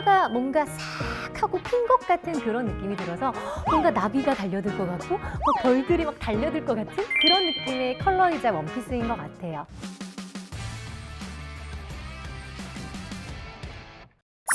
생화가 뭔가 싹 하고 핀 것 같은 그런 느낌이 들어서 뭔가 나비가 달려들 것 같고 막 벌들이 막 달려들 것 같은 그런 느낌의 컬러이자 원피스인 것 같아요.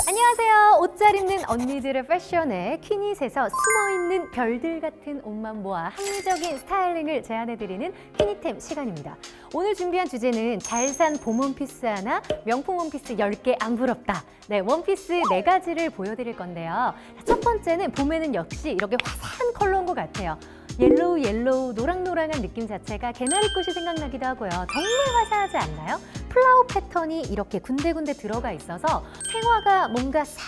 안녕하세요. 옷 잘 입는 언니들의 패션에 퀴닛에서 숨어있는 별들 같은 옷만 모아 합리적인 스타일링을 제안해드리는 퀴닛템 시간입니다. 오늘 준비한 주제는 잘 산 봄 원피스 하나, 명품 원피스 10개 안 부럽다. 네, 원피스 네가지를 보여드릴 건데요. 자, 첫 번째는 봄에는 역시 이렇게 화사한 컬러인 것 같아요. 옐로우 옐로우 노랑노랑한 느낌 자체가 개나리꽃이 생각나기도 하고요. 정말 화사하지 않나요? 플라워 패턴이 이렇게 군데군데 들어가 있어서 생화가 뭔가 싹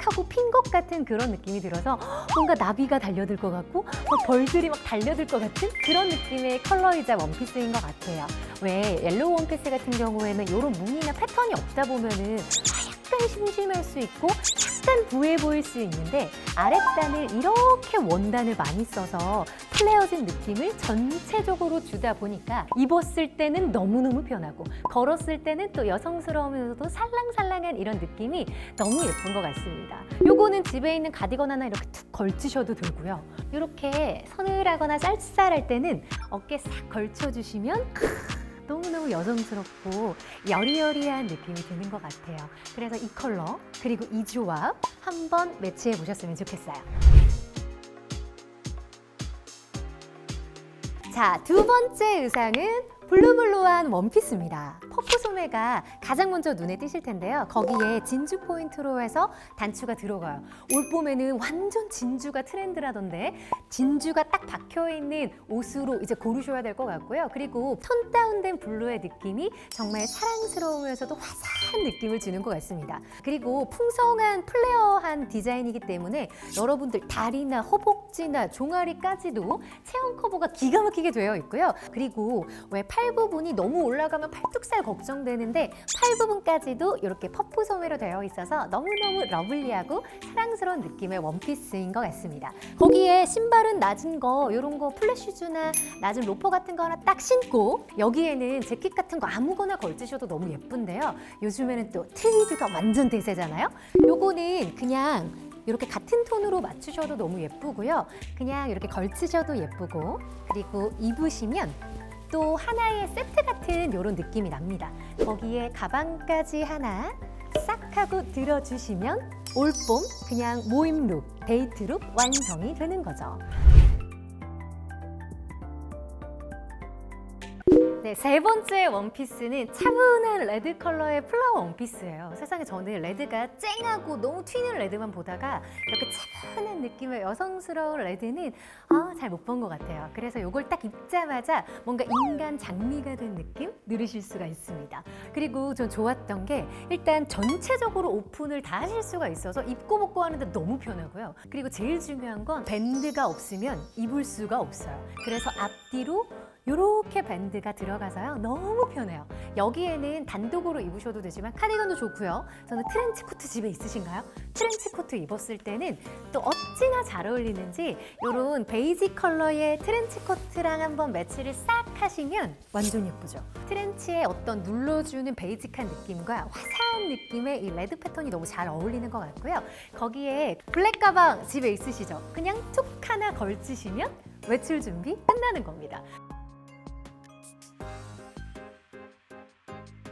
하고 핀 것 같은 그런 느낌이 들어서 뭔가 나비가 달려들 것 같고 막 벌들이 막 달려들 것 같은 그런 느낌의 컬러이자 원피스인 것 같아요. 왜 옐로우 원피스 같은 경우에는 이런 무늬나 패턴이 없다 보면은 아, 약간 심심할 수 있고 약간 부해 보일 수 있는데 아랫단을 이렇게 원단을 많이 써서 플레어진 느낌을 전체적으로 주다 보니까 입었을 때는 너무너무 편하고 걸었을 때는 또 여성스러우면서도 살랑살랑한 이런 느낌이 너무 예쁜 것 같습니다. 요거는 집에 있는 가디건 하나 이렇게 툭 걸치셔도 되고요. 이렇게 서늘하거나 쌀쌀할 때는 어깨 싹 걸쳐주시면 너무너무 여성스럽고 여리여리한 느낌이 드는 것 같아요. 그래서 이 컬러 그리고 이 조합 한번 매치해 보셨으면 좋겠어요. 자, 두 번째 의상은 블루블루한 원피스입니다. 퍼프 소매가 가장 먼저 눈에 띄실 텐데요. 거기에 진주 포인트로 해서 단추가 들어가요. 올 봄에는 완전 진주가 트렌드라던데 진주가 딱 박혀 있는 옷으로 이제 고르셔야 될 것 같고요. 그리고 톤 다운된 블루의 느낌이 정말 사랑스러우면서도 화사한 느낌을 주는 것 같습니다. 그리고 풍성한 플레어한 디자인이기 때문에 여러분들 다리나 허벅지나 종아리까지도 체형 커버가 기가 막히게 되어 있고요. 그리고 왜 팔 부분이 너무 올라가면 팔뚝살 걱정 되는데 팔 부분까지도 이렇게 퍼프 소매로 되어 있어서 너무너무 러블리하고 사랑스러운 느낌의 원피스인 것 같습니다. 거기에 신발은 낮은 거 이런 거 플랫슈즈나 낮은 로퍼 같은 거 하나 딱 신고 여기에는 재킷 같은 거 아무거나 걸치셔도 너무 예쁜데요. 요즘에는 또 트위드가 완전 대세잖아요. 요거는 그냥 이렇게 같은 톤으로 맞추셔도 너무 예쁘고요. 그냥 이렇게 걸치셔도 예쁘고 그리고 입으시면 또 하나의 세트 같은 이런 느낌이 납니다. 거기에 가방까지 하나 싹 하고 들어주시면 올봄 그냥 모임 룩, 데이트 룩 완성이 되는 거죠. 네, 세 번째 원피스는 차분한 레드 컬러의 플라워 원피스예요. 세상에 저는 레드가 쨍하고 너무 튀는 레드만 보다가 이렇게 차분한 느낌의 여성스러운 레드는 아, 잘 못 본 것 같아요. 그래서 이걸 딱 입자마자 뭔가 인간 장미가 된 느낌 누리실 수가 있습니다. 그리고 전 좋았던 게 일단 전체적으로 오픈을 다 하실 수가 있어서 입고 벗고 하는데 너무 편하고요. 그리고 제일 중요한 건 밴드가 없으면 입을 수가 없어요. 그래서 앞뒤로 이렇게 밴드가 들어가서요 너무 편해요 여기에는 단독으로 입으셔도 되지만 카디건도 좋고요 저는 트렌치 코트 집에 있으신가요? 트렌치 코트 입었을 때는 또 어찌나 잘 어울리는지 이런 베이지 컬러의 트렌치 코트랑 한번 매치를 싹 하시면 완전 예쁘죠 트렌치의 어떤 눌러주는 베이직한 느낌과 화사한 느낌의 이 레드 패턴이 너무 잘 어울리는 것 같고요 거기에 블랙 가방 집에 있으시죠? 그냥 툭 하나 걸치시면 외출 준비 끝나는 겁니다.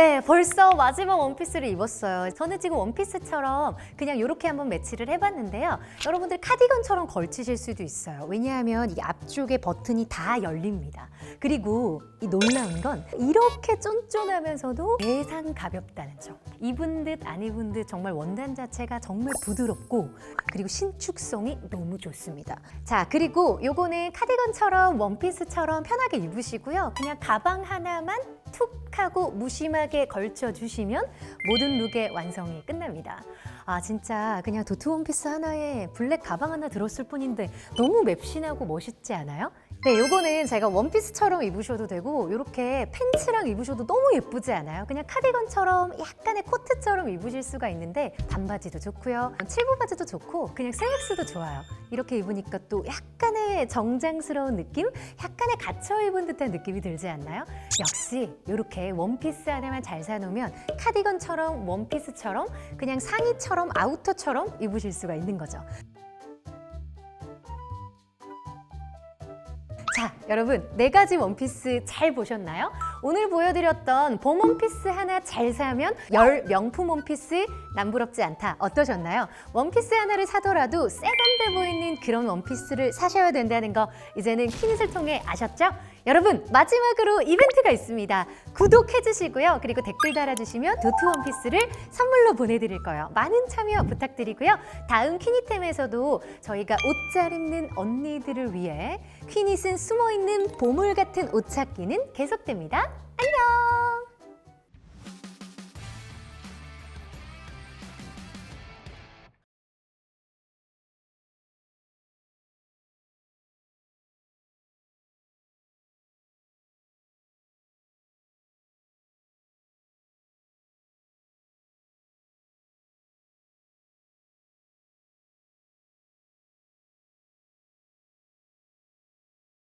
네, 벌써 마지막 원피스를 입었어요. 저는 지금 원피스처럼 그냥 이렇게 한번 매치를 해봤는데요. 여러분들 카디건처럼 걸치실 수도 있어요. 왜냐하면 이 앞쪽에 버튼이 다 열립니다. 그리고 이 놀라운 건 이렇게 쫀쫀하면서도 대상 가볍다는 점. 입은 듯 안 입은 듯 정말 원단 자체가 정말 부드럽고 그리고 신축성이 너무 좋습니다. 자, 그리고 요거는 카디건처럼 원피스처럼 편하게 입으시고요. 그냥 가방 하나만 툭 하고 무심하게 걸쳐주시면 모든 룩의 완성이 끝납니다. 아 진짜 그냥 도트 원피스 하나에 블랙 가방 하나 들었을 뿐인데 너무 맵신하고 멋있지 않아요? 네, 요거는 제가 원피스처럼 입으셔도 되고 이렇게 팬츠랑 입으셔도 너무 예쁘지 않아요? 그냥 카디건처럼 약간의 코트처럼 입으실 수가 있는데 반바지도 좋고요. 칠부 바지도 좋고 그냥 슬랙스도 좋아요. 이렇게 입으니까 또 약간의 정장스러운 느낌? 약간의 갇혀 입은 듯한 느낌이 들지 않나요? 역시 이렇게 원피스 안에 하나만 잘 사놓으면 카디건처럼 원피스처럼 그냥 상의처럼 아우터처럼 입으실 수가 있는 거죠. 여러분, 네 가지 원피스 잘 보셨나요? 오늘 보여드렸던 봄 원피스 하나 잘 사면 열 명품 원피스 남부럽지 않다. 어떠셨나요? 원피스 하나를 사더라도 세련돼 보이는 그런 원피스를 사셔야 된다는 거 이제는 키닛을 통해 아셨죠? 여러분, 마지막으로 이벤트가 있습니다. 구독해 주시고요. 그리고 댓글 달아주시면 도트 원피스를 선물로 보내드릴 거예요. 많은 참여 부탁드리고요. 다음 퀴니템에서도 저희가 옷 잘 입는 언니들을 위해 퀴닛은 숨어있는 보물 같은 옷 찾기는 계속됩니다. 안녕!